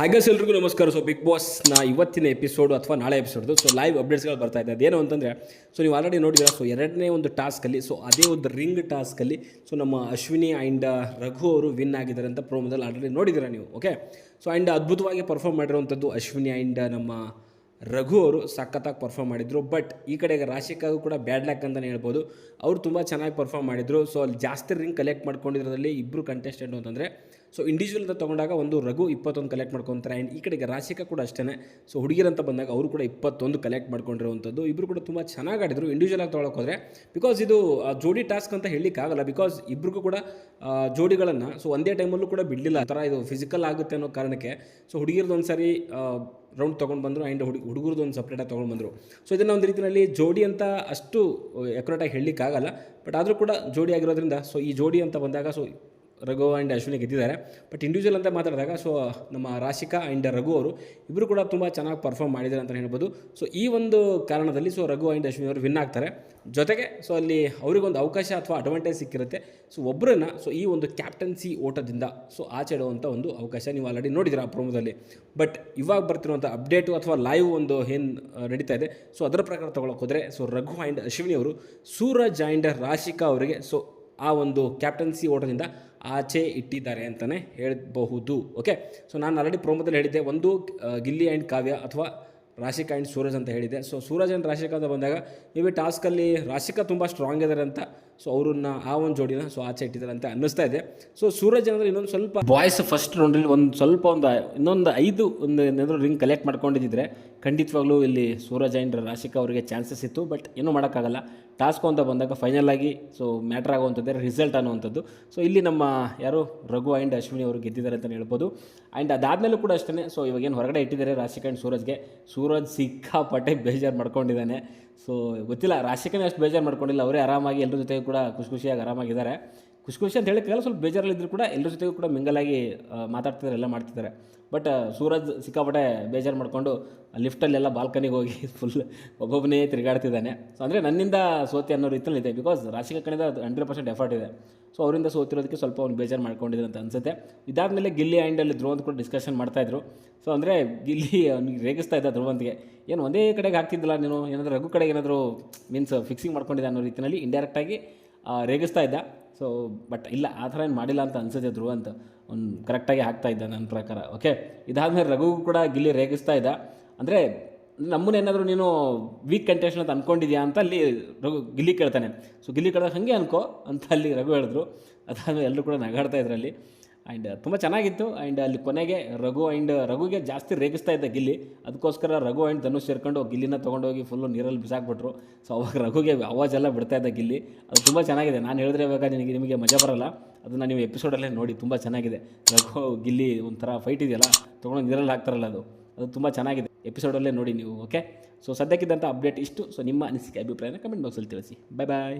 ಹಾಗೆ ಎಲ್ರಿಗೂ ನಮಸ್ಕಾರ. ಸೊ ಬಿಗ್ ಬಾಸ್ನ ಇವತ್ತಿನ ಎಪಿಸೋಡು ಅಥವಾ ನಾಳೆ ಎಪಿಸೋಡ್ದು ಸೊ ಲೈವ್ ಅಪ್ಡೇಟ್ಸ್ಗಳು ಬರ್ತಾ ಇದೆ. ಅದೇನು ಅಂತಂದರೆ ಸೊ ನೀವು ಆಲ್ರೆಡಿ ನೋಡಿದ್ರೆ ಸೊ ಎರಡನೇ ಒಂದು ಟಾಸ್ಕಲ್ಲಿ ಸೊ ಅದೇ ಒಂದು ರಿಂಗ್ ಟಾಸ್ಕಲ್ಲಿ ಸೊ ನಮ್ಮ ಅಶ್ವಿನಿ ಆ್ಯಂಡ್ ರಘು ಅವರು ವಿನ್ ಆಗಿದ್ದಾರೆ ಅಂತ ಪ್ರೋಮೋದಲ್ಲಿ ಆಲ್ರೆಡಿ ನೋಡಿದ್ದೀರಾ ನೀವು ಓಕೆ ಸೊ ಆ್ಯಂಡ್ ಅದ್ಭುತವಾಗಿ ಪರ್ಫಾರ್ಮ್ ಮಾಡಿರುವಂಥದ್ದು ಅಶ್ವಿನಿ ಆ್ಯಂಡ್ ನಮ್ಮ ರಘು ಅವರು ಸಖತ್ತಾಗಿ ಪರ್ಫಾರ್ಮ್ ಮಾಡಿದರು. ಬಟ್ ಈ ಕಡೆಗೆ ರಾಶಿಕಾಗೂ ಕೂಡ ಬ್ಯಾಡ್ ಲ್ಯಾಕ್ ಅಂತಲೇ ಹೇಳ್ಬೋದು. ಅವರು ತುಂಬ ಚೆನ್ನಾಗಿ ಪರ್ಫಾರ್ಮ್ ಮಾಡಿದರು. ಸೊ ಅಲ್ಲಿ ಜಾಸ್ತಿ ರಿಂಗ್ ಕಲೆಕ್ಟ್ ಮಾಡ್ಕೊಂಡಿರೋದ್ರಲ್ಲಿ ಇಬ್ಬರು ಕಂಟೆಸ್ಟೆಂಟ್ ಅಂತಂದರೆ ಸೊ ಇಂಡಿವಿಜುವಲ್ ಅಂತ ತೊಗೊಂಡಾಗ ಒಂದು ರಘು ಇಪ್ಪತ್ತೊಂದು ಕಲೆಕ್ಟ್ ಮಾಡ್ಕೊತಾರೆ. ಆ್ಯಂಡ್ ಈ ಕಡೆಗೆ ರಾಶಿಕಾ ಕೂಡ ಅಷ್ಟೇ ಸೊ ಹುಡುಗಿರಂತ ಬಂದಾಗ ಅವರು ಕೂಡ ಇಪ್ಪತ್ತೊಂದು ಕಲೆಕ್ಟ್ ಮಾಡ್ಕೊಂಡಿರುವಂಥದ್ದು. ಇಬ್ಬರು ಕೂಡ ತುಂಬ ಚೆನ್ನಾಗಿ ಆಡಿದ್ರು. ಇಂಡಿವಿಜುವಲ್ ಆಗಿ ತೊಗೊಳಕ್ಕೆ ಹೋದರೆ ಬಿಕಾಸ್ ಇದು ಜೋಡಿ ಟಾಸ್ಕ್ ಅಂತ ಹೇಳಲಿಕ್ಕಾಗಲ್ಲ ಬಿಕಾಸ್ ಇಬ್ರಿಗೂ ಕೂಡ ಜೋಡಿಗಳನ್ನು ಸೊ ಒಂದೇ ಟೈಮಲ್ಲೂ ಕೂಡ ಬಿಡಲಿಲ್ಲ. ಆ ಥರ ಇದು ಫಿಸಿಕಲ್ ಆಗುತ್ತೆ ಅನ್ನೋ ಕಾರಣಕ್ಕೆ ಸೊ ಹುಡುಗಿರದ್ದು ಒಂದು ಸಾರಿ ರೌಂಡ್ ತೊಗೊಂಡು ಬಂದರು. ಆ್ಯಂಡ್ ಹುಡುಗ ಹುಡುಗರದ್ದು ಒಂದು ಸಪ್ರೇಟಾಗಿ ತೊಗೊಂಡು ಬಂದರು. ಸೊ ಇದನ್ನು ಒಂದು ರೀತಿಯಲ್ಲಿ ಜೋಡಿ ಅಂತ ಅಷ್ಟು ಎಕ್ಯುರೇಟಾಗಿ ಹೇಳಲಿಕ್ಕಾಗಲ್ಲ ಬಟ್ ಆದರೂ ಕೂಡ ಜೋಡಿ ಆಗಿರೋದ್ರಿಂದ ಸೊ ಈ ಜೋಡಿ ಅಂತ ಬಂದಾಗ ಸೊ ರಘು ಆ್ಯಂಡ್ ಅಶ್ವಿನಿ ಗೆದ್ದಿದ್ದಾರೆ. ಬಟ್ ಇಂಡಿವಿಜುವಲ್ ಅಂತ ಮಾತಾಡಿದಾಗ ಸೊ ನಮ್ಮ ರಾಶಿಕಾ ಆ್ಯಂಡ್ ರಘು ಅವರು ಇಬ್ಬರು ಕೂಡ ತುಂಬ ಚೆನ್ನಾಗಿ ಪರ್ಫಾರ್ಮ್ ಮಾಡಿದ್ದಾರೆ ಅಂತ ಹೇಳ್ಬೋದು. ಸೊ ಈ ಒಂದು ಕಾರಣದಲ್ಲಿ ಸೊ ರಘು ಆ್ಯಂಡ್ ಅಶ್ವಿನಿ ಅವರು ವಿನ್ ಆಗ್ತಾರೆ. ಜೊತೆಗೆ ಸೊ ಅಲ್ಲಿ ಅವರಿಗೊಂದು ಅವಕಾಶ ಅಥವಾ ಅಡ್ವಾಂಟೇಜ್ ಸಿಕ್ಕಿರುತ್ತೆ. ಸೊ ಒಬ್ಬರನ್ನ ಸೊ ಈ ಒಂದು ಕ್ಯಾಪ್ಟನ್ಸಿ ಓಟದಿಂದ ಸೊ ಆಚೆ ಇಡುವಂಥ ಒಂದು ಅವಕಾಶ ನೀವು ಆಲ್ರೆಡಿ ನೋಡಿದ್ದೀರಾ ಆ ಪ್ರೋಮೋದಲ್ಲಿ ಬಟ್ ಇವಾಗ ಬರ್ತಿರುವಂಥ ಅಪ್ಡೇಟು ಅಥವಾ ಲೈವ್ ಒಂದು ಏನು ನಡೀತಾ ಇದೆ. ಸೊ ಅದರ ಪ್ರಕಾರ ತೊಗೊಳಕ್ಕೆ ಹೋದರೆ ಸೊ ರಘು ಆ್ಯಂಡ್ ಅಶ್ವಿನಿ ಅವರು ಸೂರಜ್ ಆ್ಯಂಡ್ ರಾಶಿಕಾ ಅವರಿಗೆ ಸೊ ಆ ಒಂದು ಕ್ಯಾಪ್ಟನ್ಸಿ ಓಟದಿಂದ ಆಚೆ ಇಟ್ಟಿದ್ದಾರೆ ಅಂತಲೇ ಹೇಳಬಹುದು. ಓಕೆ ಸೊ ನಾನು ಆಲ್ರೆಡಿ ಪ್ರೋಮೋದಲ್ಲಿ ಹೇಳಿದ್ದೆ, ಒಂದು ಗಿಲ್ಲಿ ಆ್ಯಂಡ್ ಕಾವ್ಯ ಅಥವಾ ರಾಶಿಕಾ ಆ್ಯಂಡ್ ಸೂರಜ್ ಅಂತ ಹೇಳಿದ್ದೆ. ಸೊ ಸೂರಜ್ ಆ್ಯಂಡ್ ರಾಶಿಕಾ ಅಂತ ಬಂದಾಗ ಮೇಬಿ ಟಾಸ್ಕಲ್ಲಿ ರಾಶಿಕಾ ತುಂಬ ಸ್ಟ್ರಾಂಗ್ ಇದ್ದಾರೆ ಅಂತ ಸೊ ಅವ್ರನ್ನ ಆ ಒಂದು ಜೋಡಿನ ಸೊ ಆಚೆ ಇಟ್ಟಿದ್ದಾರೆ ಅಂತ ಅನ್ನಿಸ್ತಾ ಇದೆ. ಸೊ ಸೂರಜ್ ಏನಂದ್ರೆ ಇನ್ನೊಂದು ಸ್ವಲ್ಪ ಬಾಯ್ಸ್ ಫಸ್ಟ್ ರೌಂಡಲ್ಲಿ ಒಂದು ಸ್ವಲ್ಪ ಒಂದು, ಇನ್ನೊಂದು ಐದು ಒಂದು ಏನಾದರೂ ರಿಂಗ್ ಕಲೆಕ್ಟ್ ಮಾಡ್ಕೊಂಡಿದ್ದಿದ್ರೆ ಖಂಡಿತವಾಗ್ಲೂ ಇಲ್ಲಿ ಸೂರಜ್ ಆ್ಯಂಡ್ ರಾಶಿಕಾ ಅವರಿಗೆ ಚಾನ್ಸಸ್ ಇತ್ತು. ಬಟ್ ಏನೂ ಮಾಡೋಕ್ಕಾಗಲ್ಲ. ಟಾಸ್ಕ್ ಅಂತ ಬಂದಾಗ ಫೈನಲ್ ಆಗಿ ಸೊ ಮ್ಯಾಟ್ರ್ ಆಗುವಂಥದ್ದೇ ರಿಸಲ್ಟ್ ಅನ್ನುವಂಥದ್ದು. ಸೊ ಇಲ್ಲಿ ನಮ್ಮ ಯಾರು? ರಘು ಆ್ಯಂಡ್ ಅಶ್ವಿನಿ ಅವರು ಗೆದ್ದಿದ್ದಾರೆ ಅಂತಲೇ ಹೇಳ್ಬೋದು. ಆ್ಯಂಡ್ ಅದಾದಮೇಲೂ ಕೂಡ ಅಷ್ಟೇ ಸೊ ಇವಾಗೇನು ಹೊರಗಡೆ ಇಟ್ಟಿದ್ದಾರೆ ರಾಶಿಕಾ ಆ್ಯಂಡ್ ಸೂರಜ್ಗೆ. ಸೂರಜ್ ಸಿಕ್ಕಾಪಟ್ಟೆ ಬೇಜಾರು ಮಾಡ್ಕೊಂಡಿದ್ದಾನೆ. ಸೊ ಗೊತ್ತಿಲ್ಲ ರಾಶಿಕನೇ ಅಷ್ಟು ಬೇಜಾರು ಮಾಡ್ಕೊಂಡಿಲ್ಲ ಅವರೇ ಆರಾಮಾಗಿ ಎಲ್ಲರ ಜೊತೆಗೂ ಕೂಡ ಖುಷಿ ಖುಷಿಯಾಗಿ ಆರಾಮಾಗಿದ್ದಾರೆ. ಖುಷಿ ಖುಷಿ ಅಂತ ಹೇಳೋಕ್ಕಾಗಲ್ಲ, ಸ್ವಲ್ಪ ಬೇಜಾರಲ್ಲಿದ್ದರೂ ಕೂಡ ಎಲ್ಲರ ಜೊತೆಗೂ ಕೂಡ ಮಿಂಗಲಾಗಿ ಮಾತಾಡ್ತಿದ್ದಾರೆ ಎಲ್ಲ ಮಾಡ್ತಿದ್ದಾರೆ ಬಟ್ ಸೂರಜ್ ಸಿಕ್ಕಾಪಟ್ಟೆ ಬೇಜಾರು ಮಾಡಿಕೊಂಡು ಲಿಫ್ಟಲ್ಲೆಲ್ಲ ಬಾಲ್ಕನಿಗೆ ಹೋಗಿ ಫುಲ್ ಒಬ್ಬೊಬ್ಬನೇ ತಿರುಗಾಡ್ತಿದ್ದಾನೆ. ಸೊ ಅಂದರೆ ನನ್ನಿಂದ ಸೋತಿ ಅನ್ನೋ ರೀತಿಯಲ್ಲಿ ಇದೆ ಬಿಕಾಸ್ ರಾಶಿಕಾ ಕಡೆಯಿಂದ ಹಂಡ್ರೆಡ್ ಪರ್ಸೆಂಟ್ ಎಫರ್ಟ್ ಇದೆ. ಸೊ ಅವರಿಂದ ಸೋತಿರೋದಕ್ಕೆ ಸ್ವಲ್ಪ ಅವ್ನು ಬೇಜಾರು ಮಾಡ್ಕೊಂಡಿದ್ರು ಅಂತ ಅನ್ಸುತ್ತೆ. ಇದಾದಮೇಲೆ ಗಿಲ್ಲಿ ಆ್ಯಂಡಲ್ಲಿ ಧ್ರುವಂತ ಕೂಡ ಡಿಸ್ಕಷನ್ ಮಾಡ್ತಾಯಿದ್ರು ಸೊ ಅಂದರೆ ಗಿಲ್ಲಿ ಅವ್ನಿಗೆ ರೇಗಿಸ್ತಾ ಇದ್ದ ಧ್ರುವಂತಿಗೆ, ಏನು ಒಂದೇ ಕಡೆಗೆ ಹಾಕ್ತಿದ್ದಿಲ್ಲ ನೀನು? ಏನಾದರೂ ರಘು ಕಡೆಗೆ ಏನಾದರೂ ಮೀನ್ಸ್ ಫಿಕ್ಸಿಂಗ್ ಮಾಡ್ಕೊಂಡಿದ್ದೆ ಅನ್ನೋ ರೀತಿಯಲ್ಲಿ ಇಂಡೈರೆಕ್ಟಾಗಿ ರೇಗಿಸ್ತಾ ಇದ್ದ. ಸೊ ಬಟ್ ಇಲ್ಲ, ಆ ಥರ ಏನು ಮಾಡಿಲ್ಲ ಅಂತ ಅನ್ಸುತ್ತೆ ಧ್ರುವ ಅಂತ. ಅವ್ನು ಕರೆಕ್ಟಾಗಿ ಹಾಕ್ತಾ ಇದ್ದ ನನ್ನ ಪ್ರಕಾರ. ಓಕೆ ಇದಾದಮೇಲೆ ರಘು ಕೂಡ ಗಿಲ್ಲಿ ರೇಗಿಸ್ತಾ ಇದ್ದ. ಅಂದರೆ ನಮ್ಮನ್ನೇನಾದರೂ ನೀನು ವೀಕ್ ಕಂಟೆಸ್ಟ್ ಅಂತ ಅಂದ್ಕೊಂಡಿದ್ಯಾ ಅಂತ ಅಲ್ಲಿ ರಘು ಗಿಲ್ಲಿ ಕೇಳ್ತಾನೆ. ಸೊ ಗಿಲ್ಲಿ ಕೇಳಿದಾಗ ಹಾಗೆ ಅನ್ಕೋ ಅಂತ ಅಲ್ಲಿ ರಘು ಹೇಳಿದ್ರು. ಅದಾದಮೇಲೆ ಎಲ್ಲರೂ ಕೂಡ ನಗಾಡ್ತಾ ಇದ್ರಲ್ಲಿ. ಆ್ಯಂಡ್ ತುಂಬ ಚೆನ್ನಾಗಿತ್ತು. ಆ್ಯಂಡ್ ಅಲ್ಲಿ ಕೊನೆಗೆ ರಘು ಆ್ಯಂಡ್ ರಘುಗೆ ಜಾಸ್ತಿ ರೇಗಿಸ್ತಾ ಇದ್ದ ಗಿಲ್ಲಿ. ಅದಕ್ಕೋಸ್ಕರ ರಘು ಆ್ಯಂಡ್ ಧನುಷ್ ಸೇರ್ಕೊಂಡು ಗಿಲ್ಲಿನ ತೊಗೊಂಡೋಗಿ ಫುಲ್ಲು ನೀರಲ್ಲಿ ಬಿಸಾಕ್ಬಿಟ್ರು. ಸೊ ಅವಾಗ ರಘುಗೆ ಅವಾಜೆಲ್ಲ ಬಿಡ್ತಾ ಇದ್ದ ಗಿಲ್ಲಿ. ಅದು ತುಂಬ ಚೆನ್ನಾಗಿದೆ. ನಾನು ಹೇಳಿದ್ರೆ ಇವಾಗ ನಿಮಗೆ ನಿಮಗೆ ಮಜಾ ಬರಲ್ಲ. ಅದನ್ನು ನೀವು ಎಪಿಸೋಡಲ್ಲೇ ನೋಡಿ, ತುಂಬ ಚೆನ್ನಾಗಿದೆ. ರಘು, ಗಿಲ್ಲಿ ಒಂಥರ ಫೈಟ್ ಇದೆಯಲ್ಲ ತೊಗೊಂಡು ನೀರಲ್ಲಿ ಹಾಕ್ತಾರಲ್ಲ ಅದು. ಅದು ತುಂಬ ಚೆನ್ನಾಗಿದೆ. ಎಪಿಸೋಡಲ್ಲೇ ನೋಡಿ ನೀವು ಓಕೆ ಸೊ ಸದ್ಯಕ್ಕಿದ್ದಂಥ ಅಪ್ಡೇಟ್ ಇಷ್ಟು. ಸೊ ನಿಮ್ಮ ಅನಿಸಿಕೆ, ಅಭಿಪ್ರಾಯನ ಕಮೆಂಟ್ ಬಾಕ್ಸಲ್ಲಿ ತಿಳಿಸಿ. ಬಾಯ್ ಬಾಯ್